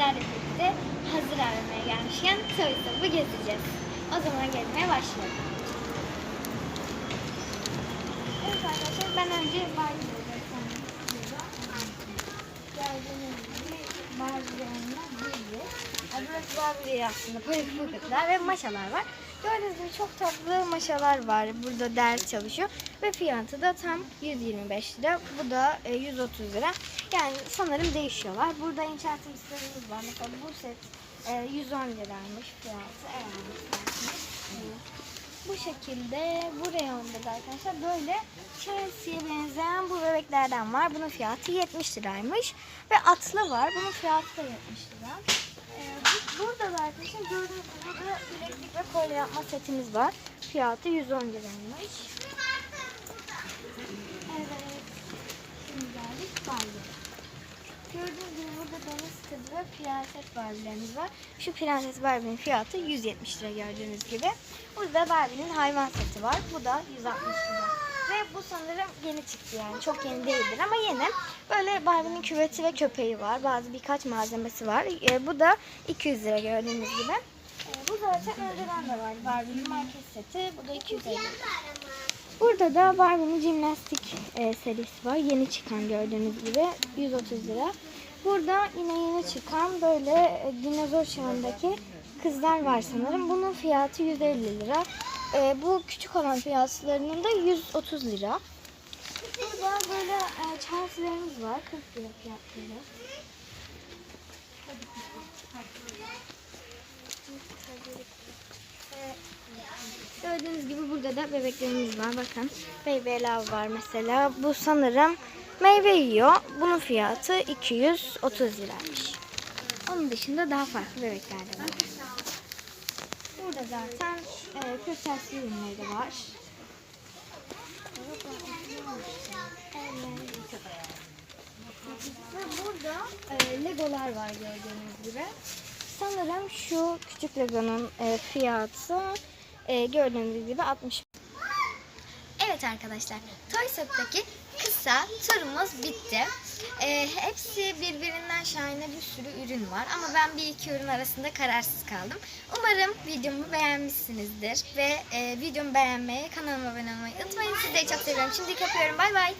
sizlerle hazır aramaya gelmişken Toy Shop'u gezeceğiz. O zaman gezmeye başlayalım. Evet arkadaşlar ben önce Barbie'leri göstermek istiyorum. Gibi biri. Barbie aslında paragraf fıkıtlar ve maşalar var. Gördüğünüz gibi çok tatlı maşalar var. Burada ders çalışıyor. Ve fiyatı da tam 125 lira. Bu da e, 130 lira. Yani sanırım değişiyorlar. Burada inşaat mısırımız var. Mesela bu set e, 110 liraymış fiyatı. Eğer isterseniz. E, Bu şekilde bu reyonda da arkadaşlar böyle Chelsea'ye benzeyen bu bebeklerden var. Bunun fiyatı 70 liraymış. Ve atlı var. Bunun fiyatı da 70 lira. Ee, bu- burada da arkadaşlar gördüğünüz gibi burada bileklik ve kolye yapma setimiz var. Fiyatı 110 liraymış. Evet. Şimdi geldik Barbie. Gördüğünüz gibi burada deniz kızı ve prenses Barbie'lerimiz var. Şu prenses Barbie'nin fiyatı 170 lira gördüğünüz gibi. Burada Barbie'nin hayvan seti var. Bu da 160 lira. Ve bu sanırım yeni çıktı yani. Çok yeni değildir ama yeni. Böyle Barbie'nin küveti ve köpeği var. Bazı birkaç malzemesi var. Ee, bu da 200 lira gördüğünüz gibi. Ee, bu zaten önceden de var. Barbie'nin market seti. Bu da 250 lira. Burada da Barbie'nin jimnastik e, serisi var. Yeni çıkan gördüğünüz gibi 130 lira. Burada yine yeni çıkan böyle e, dinozor çağındaki kızlar var sanırım. Bunun fiyatı 150 lira. E, bu küçük olan fiyatlarının da 130 lira. Burada böyle e, Chelsea'lerimiz var. 40 lira fiyatları. Gördüğünüz gibi burada da bebeklerimiz var. Bakın Love var mesela. Bu sanırım meyve yiyor. Bunun fiyatı 230 liraymış. Onun dışında daha farklı bebekler de var. Zaten e, kırtasiye ürünleri de var. Ve burada e, legolar var gördüğünüz gibi. Sanırım şu küçük legonun e, fiyatı e, gördüğünüz gibi 60. Evet arkadaşlar, Toy Shop'taki kısa turumuz bitti. E, hepsi birbirinden şahane bir sürü ürün var ama ben bir iki ürün arasında kararsız kaldım. Umarım videomu beğenmişsinizdir ve e, videomu beğenmeyi, kanalıma abone olmayı unutmayın. Sizleri çok seviyorum. Şimdi kapıyorum. Bay bay.